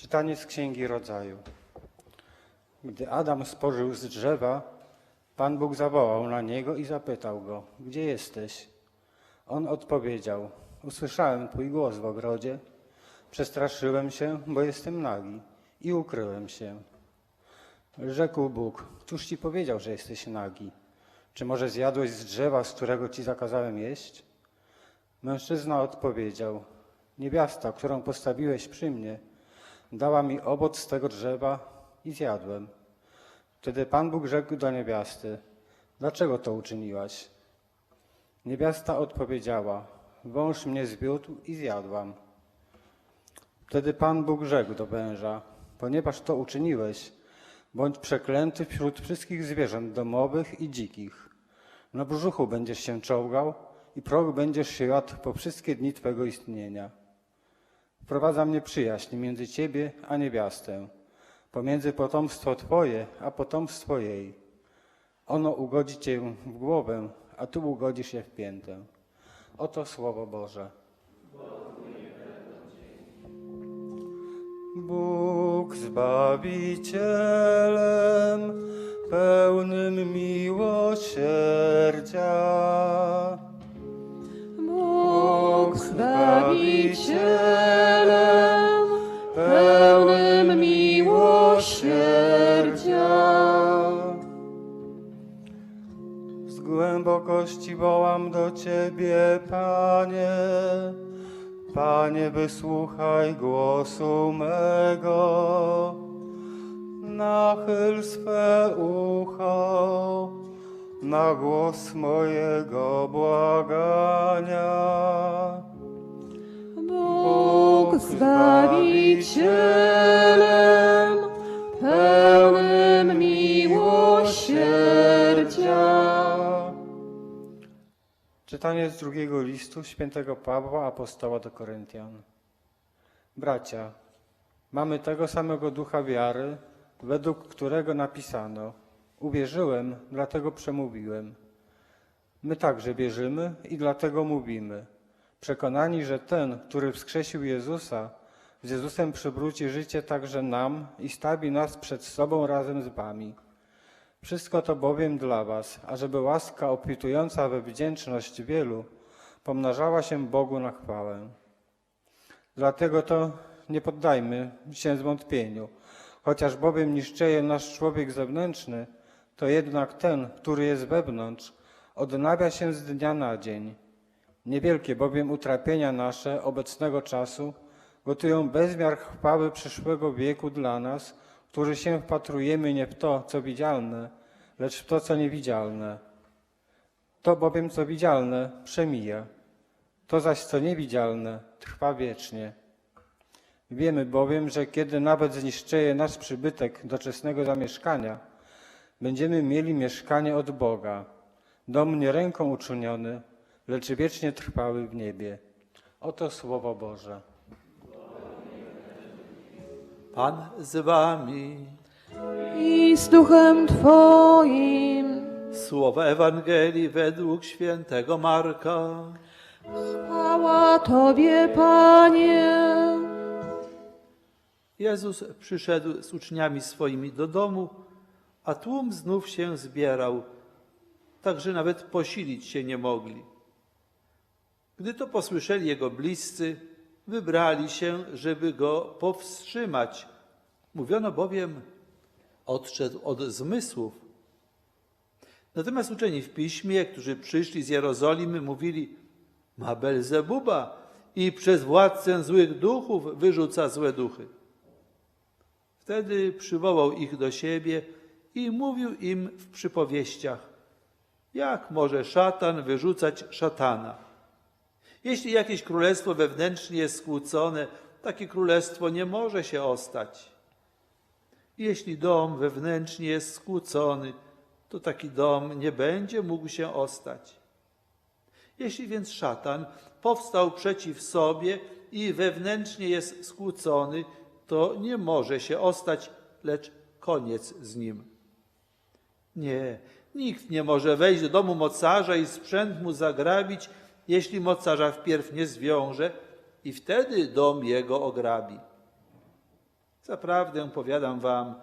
Czytanie z Księgi Rodzaju. Gdy Adam spożył z drzewa, Pan Bóg zawołał na niego i zapytał go, gdzie jesteś? On odpowiedział, usłyszałem Twój głos w ogrodzie, przestraszyłem się, bo jestem nagi i ukryłem się. Rzekł Bóg, któż Ci powiedział, że jesteś nagi? Czy może zjadłeś z drzewa, z którego Ci zakazałem jeść? Mężczyzna odpowiedział, niewiasta, którą postawiłeś przy mnie, dała mi owoc z tego drzewa i zjadłem. Wtedy Pan Bóg rzekł do niewiasty, dlaczego to uczyniłaś? Niewiasta odpowiedziała, wąż mnie zwiódł i zjadłam. Wtedy Pan Bóg rzekł do węża, ponieważ to uczyniłeś, bądź przeklęty wśród wszystkich zwierząt domowych i dzikich. Na brzuchu będziesz się czołgał i proch będziesz się jadł po wszystkie dni Twego istnienia. Wprowadza mnie przyjaźń między Ciebie a niewiastę, pomiędzy potomstwo Twoje a potomstwo jej. Ono ugodzi Cię w głowę, a Ty ugodzisz je w piętę. Oto Słowo Boże. Bóg Zbawicielem, pełnym miłosierdzia. Bóg Zbawicielem, głębokości wołam do Ciebie, Panie. Panie, wysłuchaj głosu mego. Nachyl swe ucho na głos mojego błagania. Bóg Zbawicielem, pełnym miłosierdzia. Czytanie z drugiego listu świętego Pawła, apostoła do Koryntian. Bracia, mamy tego samego ducha wiary, według którego napisano: Uwierzyłem, dlatego przemówiłem. My także wierzymy i dlatego mówimy, przekonani, że ten, który wskrzesił Jezusa, z Jezusem przywróci życie także nam i stawi nas przed sobą razem z wami. Wszystko to bowiem dla was, ażeby łaska obfitująca we wdzięczność wielu pomnażała się Bogu na chwałę. Dlatego to nie poddajmy się zwątpieniu. Chociaż bowiem niszczeje nasz człowiek zewnętrzny, to jednak ten, który jest wewnątrz, odnawia się z dnia na dzień. Niewielkie bowiem utrapienia nasze obecnego czasu gotują bezmiar chwały przyszłego wieku dla nas, którzy się wpatrujemy nie w to, co widzialne, lecz w to, co niewidzialne. To bowiem, co widzialne, przemija. To zaś, co niewidzialne, trwa wiecznie. Wiemy bowiem, że kiedy nawet zniszczeje nasz przybytek doczesnego zamieszkania, będziemy mieli mieszkanie od Boga, dom nie ręką uczyniony, lecz wiecznie trwały w niebie. Oto Słowo Boże. Pan z wami. I z duchem Twoim. Słowa Ewangelii według świętego Marka. Chwała Tobie, Panie. Jezus przyszedł z uczniami swoimi do domu, a tłum znów się zbierał, tak że nawet posilić się nie mogli. Gdy to posłyszeli jego bliscy, wybrali się, żeby go powstrzymać. Mówiono bowiem, odszedł od zmysłów. Natomiast uczeni w piśmie, którzy przyszli z Jerozolimy, mówili, ma Belzebuba i przez władcę złych duchów wyrzuca złe duchy. Wtedy przywołał ich do siebie i mówił im w przypowieściach, jak może szatan wyrzucać szatana. Jeśli jakieś królestwo wewnętrznie jest skłócone, takie królestwo nie może się ostać. Jeśli dom wewnętrznie jest skłócony, to taki dom nie będzie mógł się ostać. Jeśli więc szatan powstał przeciw sobie i wewnętrznie jest skłócony, to nie może się ostać, lecz koniec z nim. Nie, nikt nie może wejść do domu mocarza i sprzęt mu zagrabić, jeśli mocarza wpierw nie zwiąże i wtedy dom jego ograbi. Zaprawdę powiadam wam,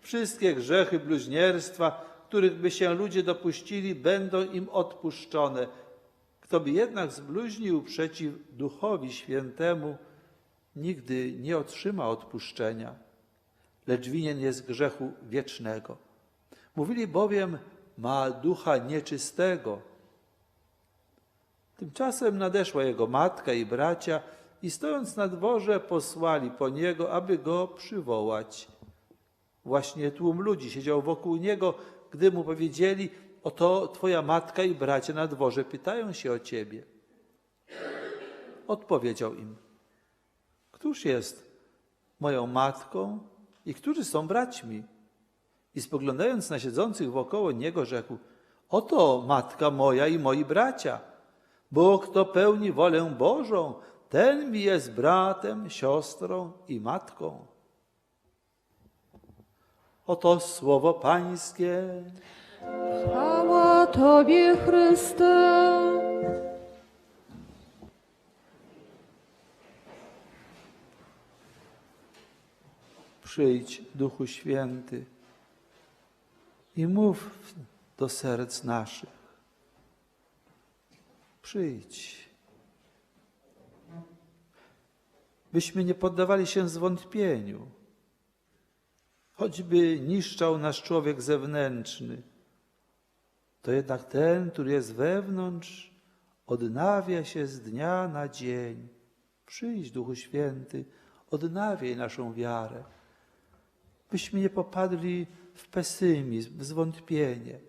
wszystkie grzechy bluźnierstwa, których by się ludzie dopuścili, będą im odpuszczone. Kto by jednak zbluźnił przeciw Duchowi Świętemu, nigdy nie otrzyma odpuszczenia, lecz winien jest grzechu wiecznego. Mówili bowiem, ma ducha nieczystego. Tymczasem nadeszła jego matka i bracia i stojąc na dworze posłali po niego, aby go przywołać. Właśnie tłum ludzi siedział wokół niego, gdy mu powiedzieli, oto twoja matka i bracia na dworze pytają się o ciebie. Odpowiedział im, któż jest moją matką i którzy są braćmi? I spoglądając na siedzących wokoło niego, rzekł: Oto matka moja i moi bracia, bo kto pełni wolę Bożą, ten mi jest bratem, siostrą i matką. Oto słowo Pańskie. Chwała Tobie, Chryste. Przyjdź, Duchu Święty, i mów do serc naszych. Przyjdź. Byśmy nie poddawali się zwątpieniu, choćby niszczał nasz człowiek zewnętrzny, to jednak ten, który jest wewnątrz, odnawia się z dnia na dzień. Przyjdź, Duchu Święty, odnawiaj naszą wiarę byśmy nie popadli w pesymizm, w zwątpienie,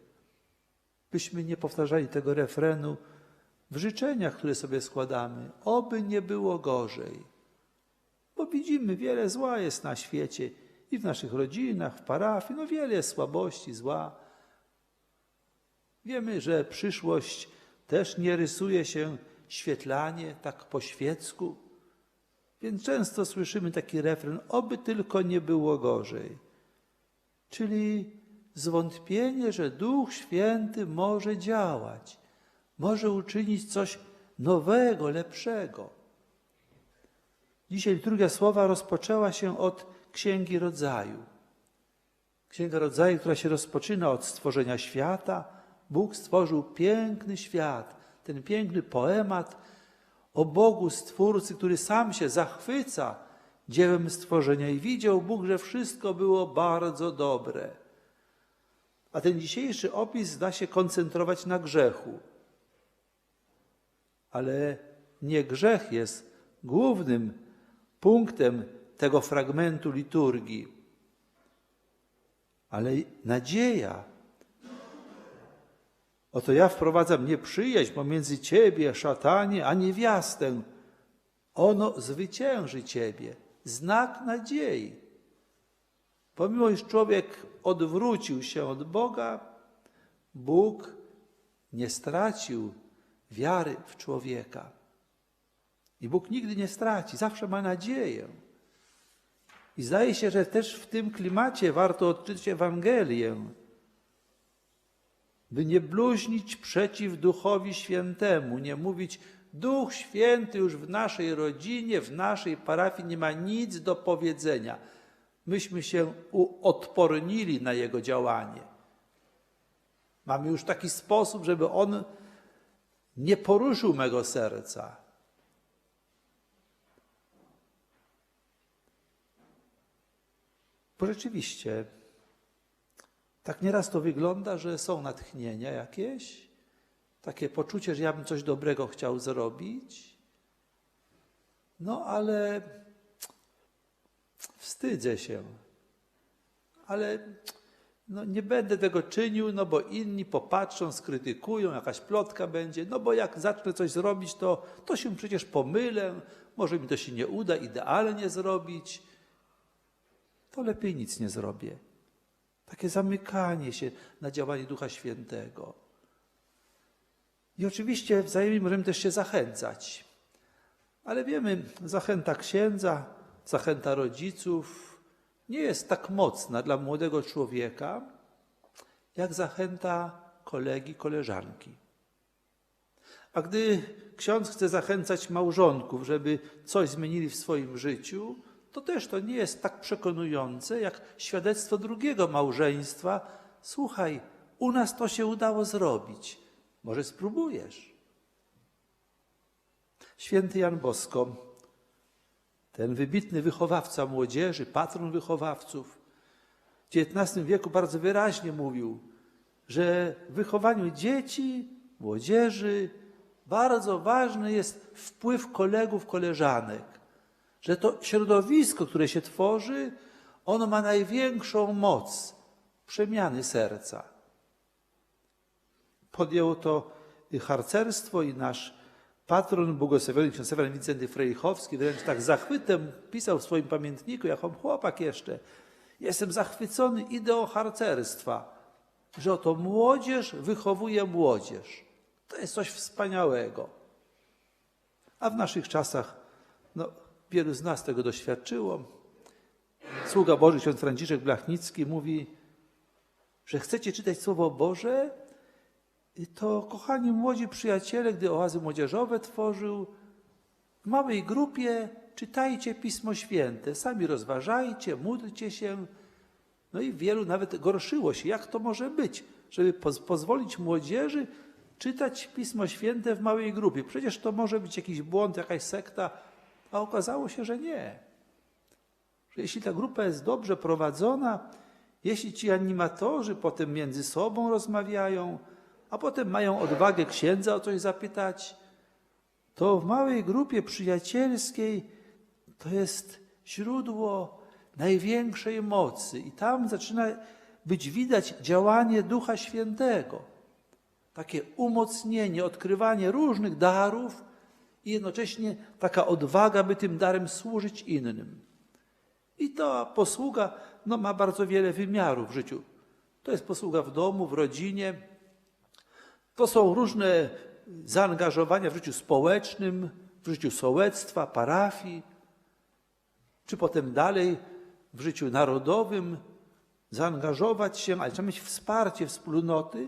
byśmy nie powtarzali tego refrenu w życzeniach, które sobie składamy, oby nie było gorzej. Bo widzimy, wiele zła jest na świecie i w naszych rodzinach, w parafii, no wiele jest słabości, zła. Wiemy, że przyszłość też nie rysuje się świetlanie, tak po świecku. Więc często słyszymy taki refren, oby tylko nie było gorzej. Czyli zwątpienie, że Duch Święty może działać, może uczynić coś nowego, lepszego. Dzisiaj liturgia słowa rozpoczęła się od Księgi Rodzaju. Księga Rodzaju, która się rozpoczyna od stworzenia świata. Bóg stworzył piękny świat, ten piękny poemat, o Bogu Stwórcy, który sam się zachwyca dziełem stworzenia i widział Bóg, że wszystko było bardzo dobre. A ten dzisiejszy opis da się koncentrować na grzechu. Ale nie grzech jest głównym punktem tego fragmentu liturgii, ale nadzieja. Oto ja wprowadzam nieprzyjaźń pomiędzy ciebie, szatanie, a niewiastę. Ono zwycięży ciebie. Znak nadziei. Pomimo, iż człowiek odwrócił się od Boga, Bóg nie stracił wiary w człowieka. I Bóg nigdy nie straci, zawsze ma nadzieję. I zdaje się, że też w tym klimacie warto odczytać Ewangelię by nie bluźnić przeciw Duchowi Świętemu, nie mówić, Duch Święty już w naszej rodzinie, w naszej parafii nie ma nic do powiedzenia. Myśmy się odpornili na Jego działanie. Mamy już taki sposób, żeby On nie poruszył mego serca. Bo rzeczywiście tak nieraz to wygląda, że są natchnienia jakieś, takie poczucie, że ja bym coś dobrego chciał zrobić, no ale wstydzę się, ale no nie będę tego czynił, no bo inni popatrzą, skrytykują, jakaś plotka będzie, no bo jak zacznę coś zrobić, to, to się przecież pomylę, może mi to się nie uda idealnie zrobić, to lepiej nic nie zrobię. Takie zamykanie się na działanie Ducha Świętego. I oczywiście wzajemnie możemy też się zachęcać. Ale wiemy, zachęta księdza, zachęta rodziców nie jest tak mocna dla młodego człowieka, jak zachęta kolegi, koleżanki. A gdy ksiądz chce zachęcać małżonków, żeby coś zmienili w swoim życiu, to też to nie jest tak przekonujące jak świadectwo drugiego małżeństwa. Słuchaj, u nas to się udało zrobić. Może spróbujesz. Święty Jan Bosko, ten wybitny wychowawca młodzieży, patron wychowawców, w XIX wieku bardzo wyraźnie mówił, że w wychowaniu dzieci, młodzieży bardzo ważny jest wpływ kolegów, koleżanek. Że to środowisko, które się tworzy, ono ma największą moc przemiany serca. Podjął to harcerstwo i nasz patron błogosławiony ksiądz Seweran Wincenty Frejchowski wręcz tak zachwytem pisał w swoim pamiętniku, jako chłopak jeszcze, jestem zachwycony ideą harcerstwa, że oto młodzież wychowuje młodzież. To jest coś wspaniałego. A w naszych czasach, no, wielu z nas tego doświadczyło. Sługa Boży, ksiądz Franciszek Blachnicki mówi, że chcecie czytać Słowo Boże, to, kochani młodzi przyjaciele, gdy oazy młodzieżowe tworzył, w małej grupie czytajcie Pismo Święte, sami rozważajcie, módlcie się. No i wielu nawet gorszyło się, jak to może być, żeby poz pozwolić młodzieży czytać Pismo Święte w małej grupie. Przecież to może być jakiś błąd, jakaś sekta, a okazało się, że nie. Że jeśli ta grupa jest dobrze prowadzona, jeśli ci animatorzy potem między sobą rozmawiają, a potem mają odwagę księdza o coś zapytać, to w małej grupie przyjacielskiej to jest źródło największej mocy i tam zaczyna być widać działanie Ducha Świętego. Takie umocnienie, odkrywanie różnych darów i jednocześnie taka odwaga, by tym darem służyć innym. I ta posługa no, ma bardzo wiele wymiarów w życiu. To jest posługa w domu, w rodzinie, to są różne zaangażowania w życiu społecznym, w życiu sołectwa, parafii, czy potem dalej w życiu narodowym, zaangażować się, ale trzeba mieć wsparcie wspólnoty,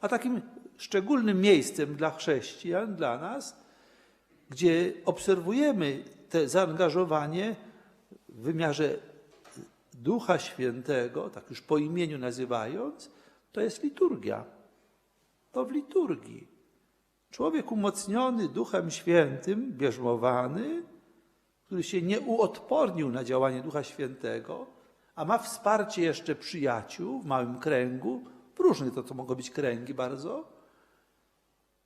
a takim szczególnym miejscem dla chrześcijan, dla nas, gdzie obserwujemy te zaangażowanie w wymiarze Ducha Świętego, tak już po imieniu nazywając, to jest liturgia to w liturgii. Człowiek umocniony Duchem Świętym, bierzmowany, który się nie uodpornił na działanie Ducha Świętego, a ma wsparcie jeszcze przyjaciół w małym kręgu, w różnych to, to mogą być kręgi bardzo,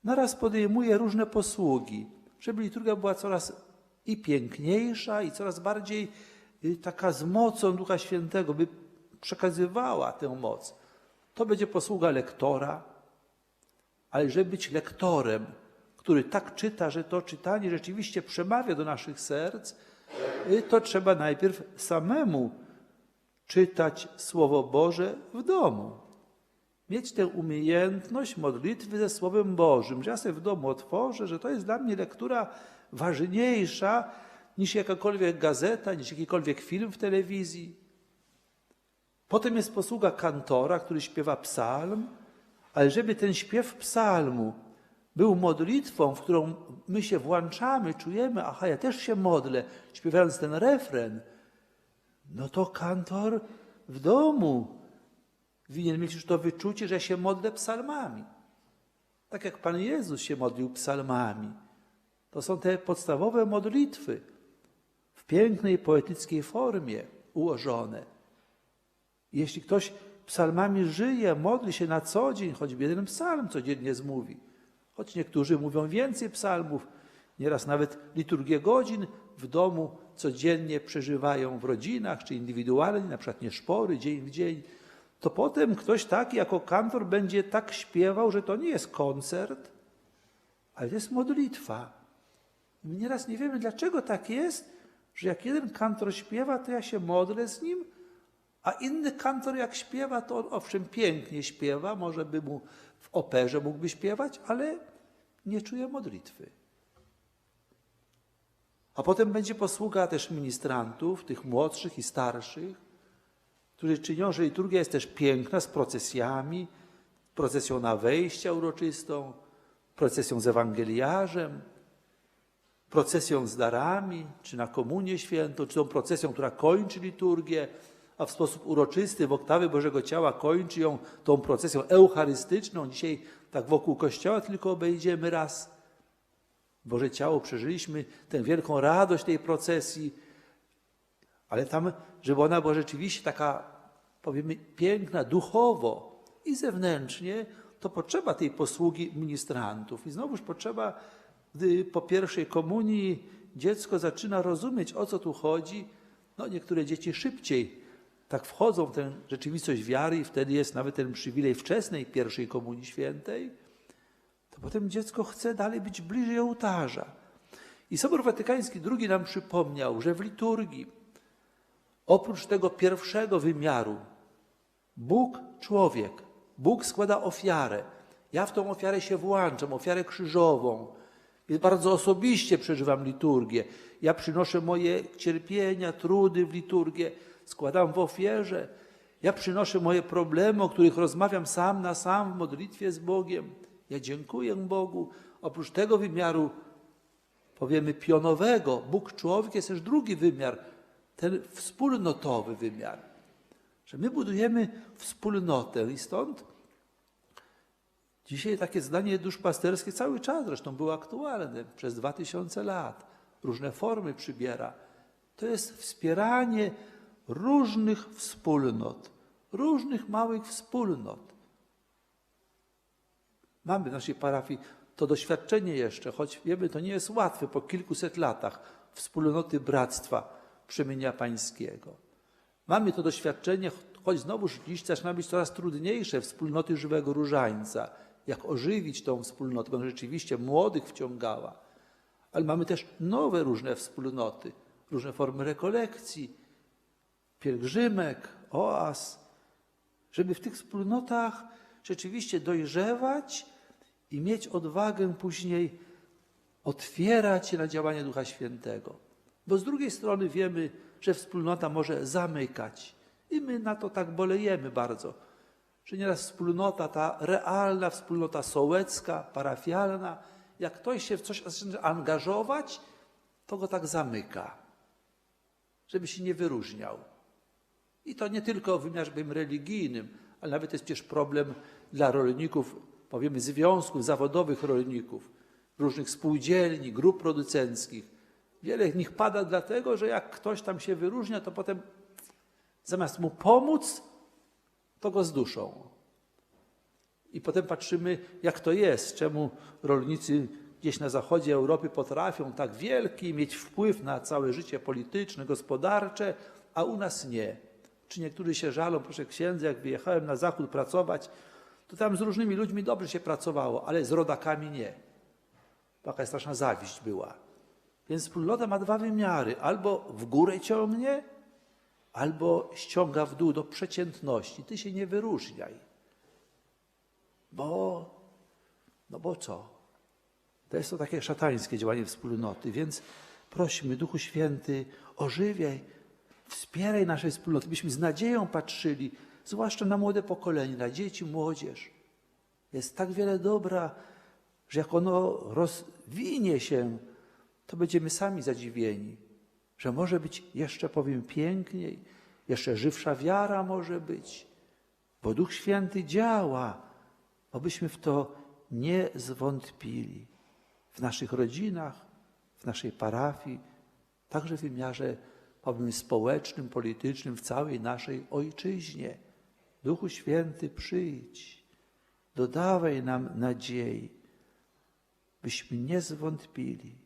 naraz podejmuje różne posługi, żeby liturgia była coraz i piękniejsza, i coraz bardziej y, taka z mocą Ducha Świętego, by przekazywała tę moc. To będzie posługa lektora, ale żeby być lektorem, który tak czyta, że to czytanie rzeczywiście przemawia do naszych serc, y, to trzeba najpierw samemu czytać Słowo Boże w domu. Mieć tę umiejętność modlitwy ze Słowem Bożym, że ja sobie w domu otworzę, że to jest dla mnie lektura ważniejsza niż jakakolwiek gazeta, niż jakikolwiek film w telewizji. Potem jest posługa kantora, który śpiewa psalm, ale żeby ten śpiew psalmu był modlitwą, w którą my się włączamy, czujemy, aha, ja też się modlę, śpiewając ten refren, no to kantor w domu winien mieć już to wyczucie, że się modlę psalmami. Tak jak Pan Jezus się modlił psalmami. To są te podstawowe modlitwy w pięknej, poetyckiej formie ułożone. Jeśli ktoś psalmami żyje, modli się na co dzień, choćby jeden psalm codziennie zmówi. Choć niektórzy mówią więcej psalmów, nieraz nawet liturgię godzin w domu codziennie przeżywają w rodzinach czy indywidualnie, na przykład nie szpory, dzień w dzień, to potem ktoś taki jako kantor będzie tak śpiewał, że to nie jest koncert, ale to jest modlitwa. My nieraz nie wiemy, dlaczego tak jest, że jak jeden kantor śpiewa, to ja się modlę z nim, a inny kantor jak śpiewa, to on owszem pięknie śpiewa, może by mu w operze mógłby śpiewać, ale nie czuje modlitwy. A potem będzie posługa też ministrantów, tych młodszych i starszych, którzy czynią, że liturgia jest też piękna z procesjami, procesją na wejścia uroczystą, procesją z ewangeliarzem. procesją z darami, czy na komunię świętą, czy tą procesją, która kończy liturgię, a w sposób uroczysty w oktawy Bożego Ciała kończy ją tą procesją eucharystyczną. Dzisiaj tak wokół Kościoła tylko obejdziemy raz. Boże Ciało przeżyliśmy tę wielką radość tej procesji, ale tam, żeby ona była rzeczywiście taka, powiemy, piękna duchowo i zewnętrznie, to potrzeba tej posługi ministrantów. I znowuż potrzeba, gdy po pierwszej komunii dziecko zaczyna rozumieć, o co tu chodzi, no niektóre dzieci szybciej tak wchodzą w tę rzeczywistość wiary i wtedy jest nawet ten przywilej wczesnej pierwszej komunii świętej, to potem dziecko chce dalej być bliżej ołtarza. I Sobór Watykański II nam przypomniał, że w liturgii oprócz tego pierwszego wymiaru Bóg, człowiek, Bóg składa ofiarę. Ja w tą ofiarę się włączam, ofiarę krzyżową. I bardzo osobiście przeżywam liturgię. Ja przynoszę moje cierpienia, trudy w liturgię, składam w ofierze. Ja przynoszę moje problemy, o których rozmawiam sam na sam w modlitwie z Bogiem. Ja dziękuję Bogu. Oprócz tego wymiaru, powiemy, pionowego, Bóg człowiek jest też drugi wymiar, ten wspólnotowy wymiar. Że my budujemy wspólnotę i stąd dzisiaj takie zdanie duszpasterskie cały czas zresztą było aktualne przez dwa tysiące lat. Różne formy przybiera. To jest wspieranie różnych wspólnot, różnych małych wspólnot. Mamy w naszej parafii to doświadczenie jeszcze, choć wiemy, to nie jest łatwe po kilkuset latach wspólnoty bractwa przemienia pańskiego. Mamy to doświadczenie, choć znowuż dziś zaczyna być coraz trudniejsze, wspólnoty żywego różańca. Jak ożywić tą wspólnotę, bo ona rzeczywiście młodych wciągała. Ale mamy też nowe różne wspólnoty, różne formy rekolekcji, pielgrzymek, oaz, żeby w tych wspólnotach rzeczywiście dojrzewać i mieć odwagę później otwierać się na działanie Ducha Świętego. Bo z drugiej strony wiemy, że wspólnota może zamykać. I my na to tak bolejemy bardzo, że nieraz wspólnota, ta realna wspólnota sołecka, parafialna, jak ktoś się w coś angażować, to go tak zamyka, żeby się nie wyróżniał. I to nie tylko w wymiarze religijnym, ale nawet jest przecież problem dla rolników, powiemy związków zawodowych rolników, różnych spółdzielni, grup producenckich. Wiele z nich pada dlatego, że jak ktoś tam się wyróżnia, to potem zamiast mu pomóc, to go zduszą. I potem patrzymy, jak to jest, czemu rolnicy gdzieś na zachodzie Europy potrafią tak wielki mieć wpływ na całe życie polityczne, gospodarcze, a u nas nie. Czy niektórzy się żalą, proszę księdza, jak wyjechałem na zachód pracować, to tam z różnymi ludźmi dobrze się pracowało, ale z rodakami nie. Taka straszna zawiść była. Więc wspólnota ma dwa wymiary. Albo w górę ciągnie, albo ściąga w dół do przeciętności. Ty się nie wyróżniaj. Bo, no bo co? To jest to takie szatańskie działanie wspólnoty. Więc prosimy, Duchu Święty, ożywiaj, wspieraj nasze wspólnoty, byśmy z nadzieją patrzyli, zwłaszcza na młode pokolenie, na dzieci, młodzież. Jest tak wiele dobra, że jak ono rozwinie się, to będziemy sami zadziwieni, że może być jeszcze, powiem, piękniej, jeszcze żywsza wiara może być, bo Duch Święty działa, abyśmy w to nie zwątpili w naszych rodzinach, w naszej parafii, także w wymiarze, powiem, społecznym, politycznym, w całej naszej ojczyźnie. Duchu Święty, przyjdź, dodawaj nam nadziei, byśmy nie zwątpili